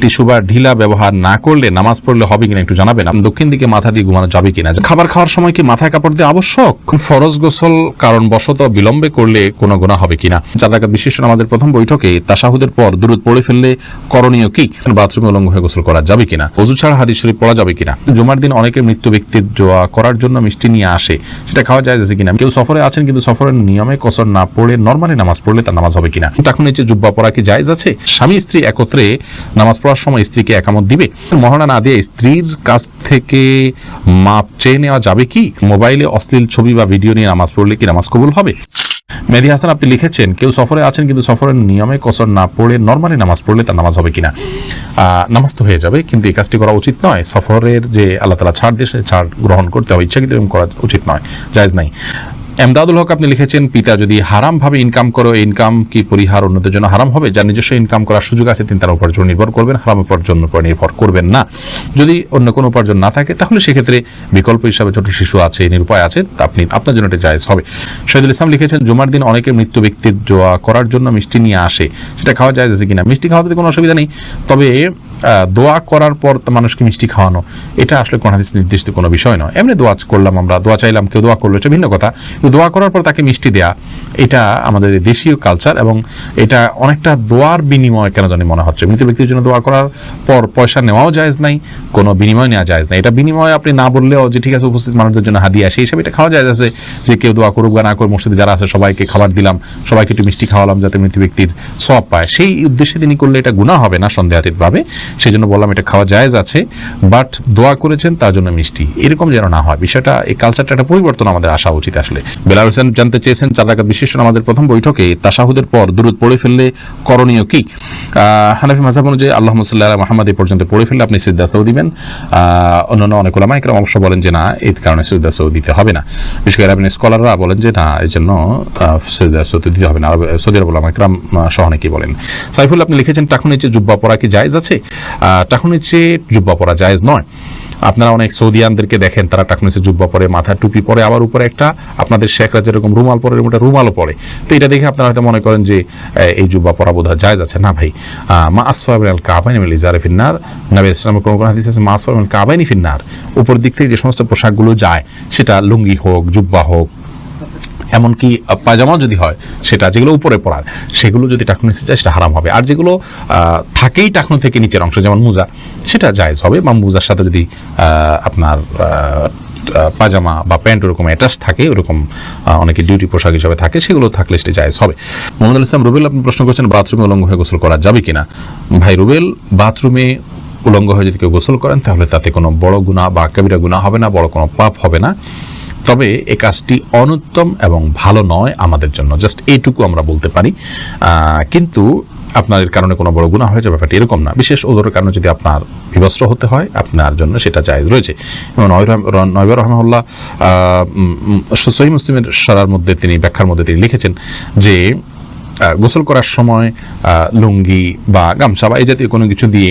Tissue বা ঢিলা ব্যবহার না করলে নামাজ পড়লে হবে কিনা একটু জানাবেন। দক্ষিণ দিকে মাথা দিয়ে ঘুমানো যাবে কিনা? খাবার খাওয়ার সময় কি মাথায় কাপড় দিয়ে আবশ্যক? ফরজ গোসল কারণ বশত বিলম্বে করলে কোনো গুণা হবে কিনা? চার বিশিষ্ট নামাজের প্রথম বৈঠকে তাসাহুদের পর দূরত পড়ে ফেললে করণীয় কি? বাথরুমে উলঙ্গ হয়ে গোসল করা যাবে কিনা? অজু ছাড়া হাদিস শরীফ পড়া যাবে কিনা? জুমার দিন অনেকে মৃত্যু ব্যক্তির দোয়া করার জন্য মিষ্টি নিয়ে আসে। সেটা খাওয়া যায় যাচ্ছে কিনা? কেউ সফরে আছেন কিন্তু সফরের নিয়মে কসর না পড়ে নর্মালি নামাজ পড়লে তার নামাজ হবে কিনা? তখন নিচে জুব্বা পড়া কি জায়েজ আছে? স্বামী স্ত্রী একত্রে নামাজ পড়ার সময় স্ত্রীকে একামত দিবে? মহানা না দিয়ে স্ত্রীর কাছ থেকে মাপ চেয়ে নেওয়া যাবে কি? মোবাইলে অশ্লীল ছবি বা ভিডিও নিয়ে নামাজ পড়লে কি নামাজ কবুল হবে? মেহেদি হাসান, আপনি লিখেছেন, কেউ সফরে আছেন কিন্তু সফরের নিয়মে কসর না পড়ে নর্মালি নামাজ পড়লে তার নামাজ হবে কিনা? নামাজ তো হয়ে যাবে, কিন্তু এই কাজটি করা উচিত নয়। সফরের যে আল্লাহ তালা ছাড় দিয়ে ছাড় গ্রহণ করতে হবে, ইচ্ছাকৃত করা উচিত নয়, জায়জ নাই। এমদাদুল হক আপনি লিখেছেন, পিতা যদি হারাম ভাবে ইনকাম করো ইনকাম কি পরিহার অন্যদের জন্য হারাম হবে? যার নিজস্ব ইনকাম করার সুযোগ আছে, তিনি তার উপার্জন নির্ভর করবেন, হারাম উপার্জন উপর নির্ভর করবেন না। যদি অন্য কোনো উপার্জন না থাকে, তাহলে সেক্ষেত্রে বিকল্প হিসাবে ছোট শিশু আছে, নিরুপায় আছে আপনি, আপনার জন্য এটা জায়েজ হবে। শহীদুল ইসলাম লিখেছেন, জুমার দিন অনেকে মৃত্যু ব্যক্তির দোয়া করার জন্য মিষ্টি নিয়ে আসে। সেটা খাওয়া যায় কিনা, মিষ্টি খাওয়াতে কোনো অসুবিধা নেই। তবে দোয়া করার পর মানুষকে মিষ্টি খাওয়ানো, এটা আসলে কোন হাদিস নির্দিষ্ট কোনো বিষয় নয়। এমনি দোয়া করলাম আমরা, দোয়া চাইলাম, কেউ দোয়া করল, এটা ভিন্ন কথা। কিন্তু দোয়া করার পর তাকে মিষ্টি দেয়া, এটা আমাদের দেশীয় কালচার এবং এটা অনেকটা দোয়ার বিনিময় কেন জানি মনে হচ্ছে। মৃত ব্যক্তির জন্য দোয়া করার পর পয়সা নেওয়াও জায়েজ নাই, কোনো বিনিময় নেওয়া জায়েজ নাই। এটা বিনিময় আপনি না বললেও যে ঠিক আছে উপস্থিত মানুষদের জন্য হাদিয়া, সেই হিসাবে এটা খাওয়া যায় আছে যে কেউ দোয়া করুক বা না করুক, মসজিদে যারা আছে সবাইকে খাবার দিলাম, সবাইকে একটু মিষ্টি খাওয়ালাম যাতে মৃত ব্যক্তির সব পায়। সেই উদ্দেশ্যে তিনি করলে এটা গুণা হবে না সন্দেহাতীতভাবে। সেই জন্য বললাম এটা খাওয়া জায়েজ আছে বাট দোয়া করেছেন তার জন্য মিষ্টি। এরকম যেন না হয়, বিষয়টা, এই কালচারটা একটা পরিবর্তন আমাদের আসা উচিত আসলে। বেলাল হোসেন জানতে চেয়েছেন, চার রাকাত বিশিষ্ট নামাজের প্রথম বৈঠকে তাসাহুদের পর দূরত পড়ে ফেললে করণীয় কি? হানাফি মাঝাব অনুযায়ী আল্লাহ মুসাল্লাহ মাহমদ এই পর্যন্ত পড়ে ফেললে আপনি সিদ্ধা সৌ দিবেন। অন্যান্য অনেক ওলামা একরাম অবশ্য বলেন যে না এই কারণে সিদ্ধা সৌ দিতে হবে না। বিশেষ করে আপনি স্কলাররা বলেন যে না এই জন্য সিদ্ধা সৌ দিতে হবে না। সৌদি আরব ওলামা একরাম সহ অনেকেই বলেন। সাইফুল, আপনি লিখেছেন টাকুন নিচে জুব্বা পরা কি জায়েজ আছে? আহ, টাকুন নিচে জুব্বা পরা জায়েজ নয়। আপনারা অনেক সৌদিয়ানদেরকে দেখেন তারা টাকনিসে জুব্বা পরে মাথা টুপি পরে আবার উপরে একটা আপনাদের শেখরা যেরকম রুমাল পরে একটা রুমালও পরে। তো এটা দেখে আপনারা হয়তো মনে করেন যে এই জুব্বা পরা বোধ হয় জায়েজ আছে। না ভাই মা আসফাবিন আল কাবাইন মিল ইজারে ফিন্নার নবী ইসলামের কোনো কোনো হাদিস আছে মা আসফাবিনাল কাবাইনি ফিন্নার। উপর দিক থেকে যে সমস্ত পোশাকগুলো যায় সেটা লুঙ্গি হোক জুব্বা হোক এমনকি পায়জামাও যদি হয়, সেটা যেগুলো উপরে পড়ার, সেগুলো যদি টাকনু নিচে যায়, সেটা হারাম হবে। আর যেগুলো থাকেই টাকনু থেকে নিচের অংশ, যেমন মোজা, সেটা জায়েজ হবে। বা মোজার সাথে যদি আপনার পাজামা বা প্যান্ট ওরকম অ্যাটাচ থাকে, ওরকম অনেকে ডিউটি পোশাক হিসাবে থাকে, সেগুলো থাকলে সেটা জায়েজ হবে। মোহাম্মদ ইসলাম রুবেল, আপনি প্রশ্ন করছেন বাথরুমে উলঙ্গ হয়ে গোসল করা যাবে কিনা? ভাই রুবেল বাথরুমে উলঙ্গ হয়ে যদি কেউ গোসল করেন, তাহলে তাতে কোনো বড় গুণা বা কবিরা গুণা হবে না, বড় কোনো পাপ হবে না। তবে এ কাজটি অনুত্তম এবং ভালো নয় আমাদের জন্য। জাস্ট এইটুকু আমরা বলতে পারি। কিন্তু আপনার এর কারণে কোনো বড় গুণা হয়ে যাবে ব্যাপারটি এরকম না। বিশেষ ওজোরের কারণে যদি আপনার বিবস্ত্র হতে হয়, আপনার জন্য সেটা জায়েজ রয়েছে। এবং নয়বার রহমাল্লাহ সহি মুসলিমের সারার মধ্যে তিনি, ব্যাখ্যার মধ্যে তিনি লিখেছেন যে গোসল করার সময় লুঙ্গি বা গামছা বা এই জাতীয় কোনো কিছু দিয়ে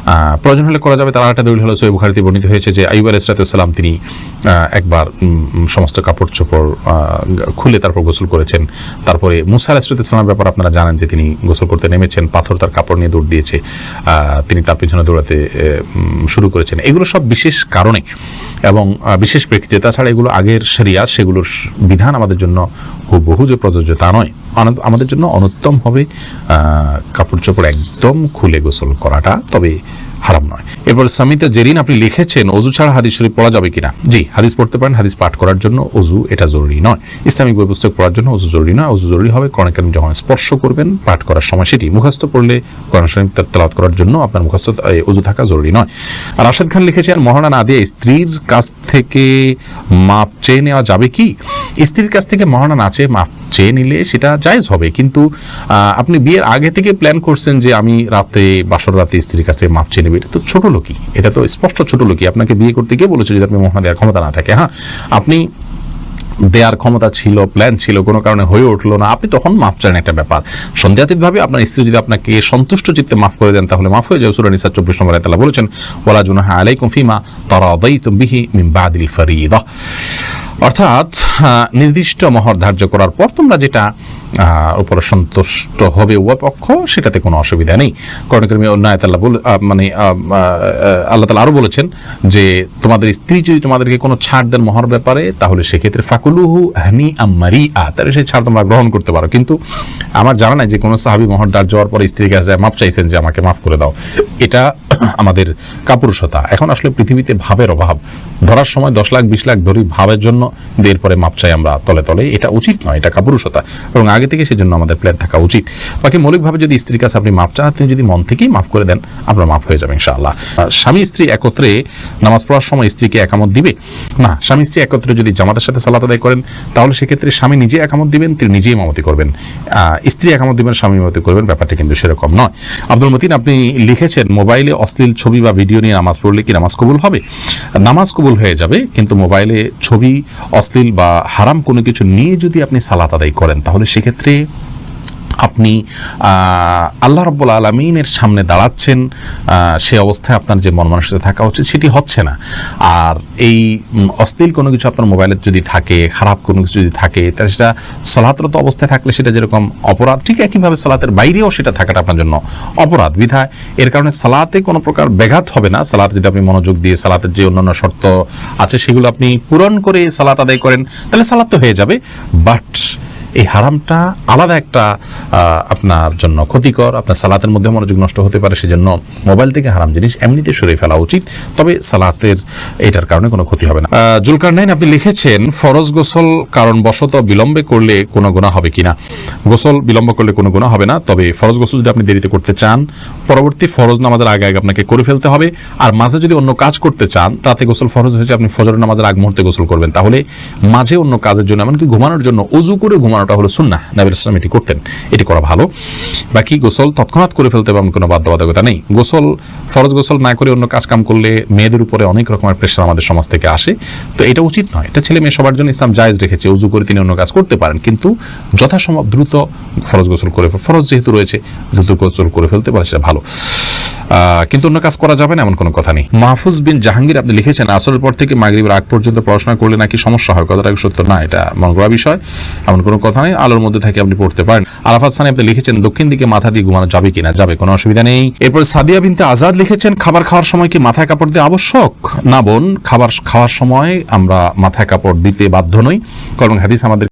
প্রয়োজন হলে করা যাবে। তার একটা দলিল হলো সৈয় বুখারিতে বর্ণিত হয়েছে যে আইব আলাইসালাম তিনি একবার সমস্ত কাপড় চোপড় খুলে তারপর গোসল করেছেন। তারপরে মুসা আলাইসালামের ব্যাপার আপনারা জানেন যে, তিনি গোসল করতে নেমেছেন, পাথর তার কাপড় নিয়ে দৌড় দিয়েছে তিনি তার পিছনে দৌড়াতে শুরু করেছেন। এগুলো সব বিশেষ কারণে এবং বিশেষ প্রেক্ষিতে, তাছাড়া এগুলো আগের সেরিয়া সেগুলোর বিধান আমাদের জন্য বহু যে প্রযোজ্য তা নয়। আমাদের জন্য অনুত্তম হবে কাপড় চোপড় একদম খুলে গোসল করাটা। তবে হারাম নয়। এরপর সামিতা জেরিন, আপনি লিখেছেন, অজু ছাড়া হাদিস শরীফ পড়া যাবে কিনা? জি, হাদিস পড়তে পারেন, হাদিস পাঠ করার জন্য অজু এটা জরুরি নয়। ইসলামিক বই পুস্তক পড়ার জন্য অজু জরুরি নয়। অজু জরুরি হবে কোরআন কারিম যখন স্পর্শ করবেন, পাঠ করার সময় সেটি। মুখস্থ পড়লে কোরআন শরীফ তেলাওয়াত করার জন্য আপনার মুখস্থ অজু থাকা জরুরি নয়। আর রাশেদ খান লিখেছেন, মহানা না দিয়ে স্ত্রীর কাছ থেকে মাপ চেয়ে নেওয়া যাবে কি? স্ত্রীর কাছ থেকে মহানা নাচে মাপ চেয়ে নিলে সেটা জায়েজ হবে। কিন্তু আপনি বিয়ের আগে থেকে প্ল্যান করছেন যে আমি রাতে, বাসর রাতে স্ত্রীর কাছে মাপ চেয়ে নেবে এটা তো ছোট লোকই, এটা তো স্পষ্ট ছোট লোকই। আপনাকে বিয়ে করতে গিয়ে বলেছে যদি আপনি মহানা দেওয়ার ক্ষমতা না থাকে হ্যাঁ? আপনি দেওয়ার ক্ষমতা ছিল প্ল্যান ছিল, কোনো কারণে হয়ে উঠল না, আপনি তখন মাফ চান একটা ব্যাপার। সন্দেহাতীতভাবে আপনার স্ত্রী যদি আপনাকে সন্তুষ্ট চিত্তে মাফ করে দেন, তাহলে মাফ হয়ে যায় সুরা নিসা চব্বিশ নম্বর আল্লাহ বলেছেন, ওয়ালা জুনাহা আলাইকুম ফিমা তারাদাইতুম বিহি মিন বাদিল ফরিদা। অর্থাৎ নির্দিষ্ট মহর ধার্য করার পর তোমরা যেটা উপরে সন্তুষ্ট হবে উভয় পক্ষ, সেটাতে কোনো অসুবিধা নেই। করণকর্মী অন্য আয়াত আল্লাহ বলে- মানে আল্লাহ তালা আরও বলেছেন যে, তোমাদের স্ত্রী যদি তোমাদেরকে কোনো ছাড় দেন মহর ব্যাপারে, তাহলে সেক্ষেত্রে ফাকুলুহু হানি আম্মারি আ তাহলে সেই ছাড় তোমরা গ্রহণ করতে পারো। কিন্তু আমার জানা নাই যে কোনো সাহাবি মহর দার যাওয়ার পরে স্ত্রীর কাছে মাপ চাইছেন যে আমাকে মাফ করে দাও। এটা আমাদের কাপুরুষতা। এখন আসলে পৃথিবীতে ভাবের অভাব। ধরার সময় দশ লাখ, বিশ লাখ ধরি ভাবের জন্য, কিন্তু এরপরে মাপ চাই আমরা তলে তলে। এটা উচিত নয়, এটা কাপুরুষতা। এবং আগে থেকে সেজন্য আমাদের প্ল্যান থাকা উচিত। বাকি মৌলিকভাবে যদি স্ত্রীর কাছে আপনি মাপ চান তিনি যদি মন থেকেই মাফ করে দেন, আপনার মাফ হয়ে যাবে ইনশাআল্লাহ। স্বামী, স্ত্রী একত্রে নামাজ পড়ার সময় স্ত্রীকে একামত দিবে? না, স্বামী, স্ত্রী একত্রে যদি জামাতের সাথে সালাত আদায় করেন, তাহলে সেক্ষেত্রে স্বামী নিজে একামত দিবেন, তিনি নিজেই মামতি করবেন। স্ত্রী একামত দিবেন, স্বামী মামতি করবেন, ব্যাপারটা কিন্তু সেরকম নয়। আব্দুল মতিন, আপনি লিখেছেন, মোবাইলে অশ্লীল ছবি বা ভিডিও নিয়ে নামাজ পড়লে কি নামাজ কবুল হবে? নামাজ কবুল হয়ে যাবে, কিন্তু মোবাইলে ছবি, অশ্লীল বা হারাম কোনো কিছু নিয়ে যদি আপনি সালাত আদায় করেন, তাহলে সেক্ষেত্রে আপনি আল্লাহ রব্বুল আলমিনের সামনে দাঁড়াচ্ছেন সে অবস্থায় আপনার যে মন মানসিকতা থাকা উচিত সেটি হচ্ছে না। আর এই অশ্লীল কোনো কিছু আপনার মোবাইলে যদি থাকে, খারাপ কোনো কিছু যদি থাকে তাহলে সেটা সলাতরত অবস্থায় থাকলে সেটা যেরকম অপরাধ, ঠিক একইভাবে সালাতের বাইরেও সেটা থাকাটা আপনার জন্য অপরাধ, বিধায়। এর কারণে সালাতে কোনো প্রকার ব্যাঘাত হবে না। সালাতে যদি আপনি মনোযোগ দিয়ে সালাতের যে অন্যান্য শর্ত আছে সেগুলো আপনি পূরণ করে সালাত আদায় করেন, তাহলে সালাত তো হয়ে যাবে। বাট এই হারামটা আলাদা একটা আপনার জন্য ক্ষতিকর, আপনার সালাতের মধ্যে মনোযোগ নষ্ট হতে পারে, সেজন্য মোবাইল থেকে হারাম জিনিস এমনিতে সরে ফেলা উচিত। তবে সালাতের এটার কারণে কোনো ক্ষতি হবে না। জুলকার নাইন আপনি লিখেছেন, ফরজ গোসল কারণ বশত বিলম্বে করলে কোনো গুণা হবে কিনা? গোসল বিলম্ব করলে কোনো গুণা হবে না, তবে ফরজ গোসল যদি আপনি দেরিতে করতে চান, পরবর্তী ফরজ নামাজের আগে আগে আপনাকে করে ফেলতে হবে। আর মাঝে যদি অন্য কাজ করতে চান, রাতে গোসল ফরজ হয়েছে, আপনি ফজর নামাজের আগ মুহূর্তে গোসল করবেন। তাহলে মাঝে অন্য কাজের জন্য, এমনকি ঘুমানোর জন্য, উজু করে ঘুমানোটা হলো সুন্না নাবিল ইসলাম এটি করতেন। এটি করা ভালো। বাকি গোসল তৎক্ষণাৎ করে ফেলতে এমন কোনো বাধ্যবাধকতা নেই। গোসল, ফরজ গোসল না করে অন্য কাজ কাম করলে মেয়েদের উপরে অনেক রকমের প্রেশার আমাদের সমাজ থেকে আসে। তো এটা উচিত নয়। এটা ছেলে মেয়ে সবার জন্য ইসলাম জায়েজ রেখেছে। উজু করে তিনি অন্য কাজ করতে পারেন। কিন্তু যথাসম্ভব দ্রুত ফরজ গোসল করে ফরজ যেহেতু রয়েছে, দ্রুত গোসল করে ফেলতে পারে সেটা ভালো। কিন্তু অন্য কাজ করা যাবে না এমন কোনো কথা নেই। মাহফুজ বিন জাহাঙ্গীর আপনি লিখেছেন, আসরের পর থেকে মাগরিবের আগ পর্যন্ত পড়াশোনা করলে নাকি সমস্যা হয়? কথাটা সত্য? না, এটা মনে করা বিষয়। এমন কোনো কথা নেই, আলোর মধ্যে থেকে আপনি পড়তে পারেন। আরাফাত সানি, আপনি লিখেছেন, দক্ষিণ দিকে মাথা দিয়ে ঘুমানো যাবে কিনা? যাবে, কোনো অসুবিধা নেই। এরপর সাদিয়া বিনতে আজাদ লিখেছেন, খাবার খাওয়ার সময় কি মাথায় কাপড় দেওয়া আবশ্যক? না বোন, খাবার খাওয়ার সময় আমরা মাথায় কাপড় দিতে বাধ্য নই। কারণ হাদিস আমাদের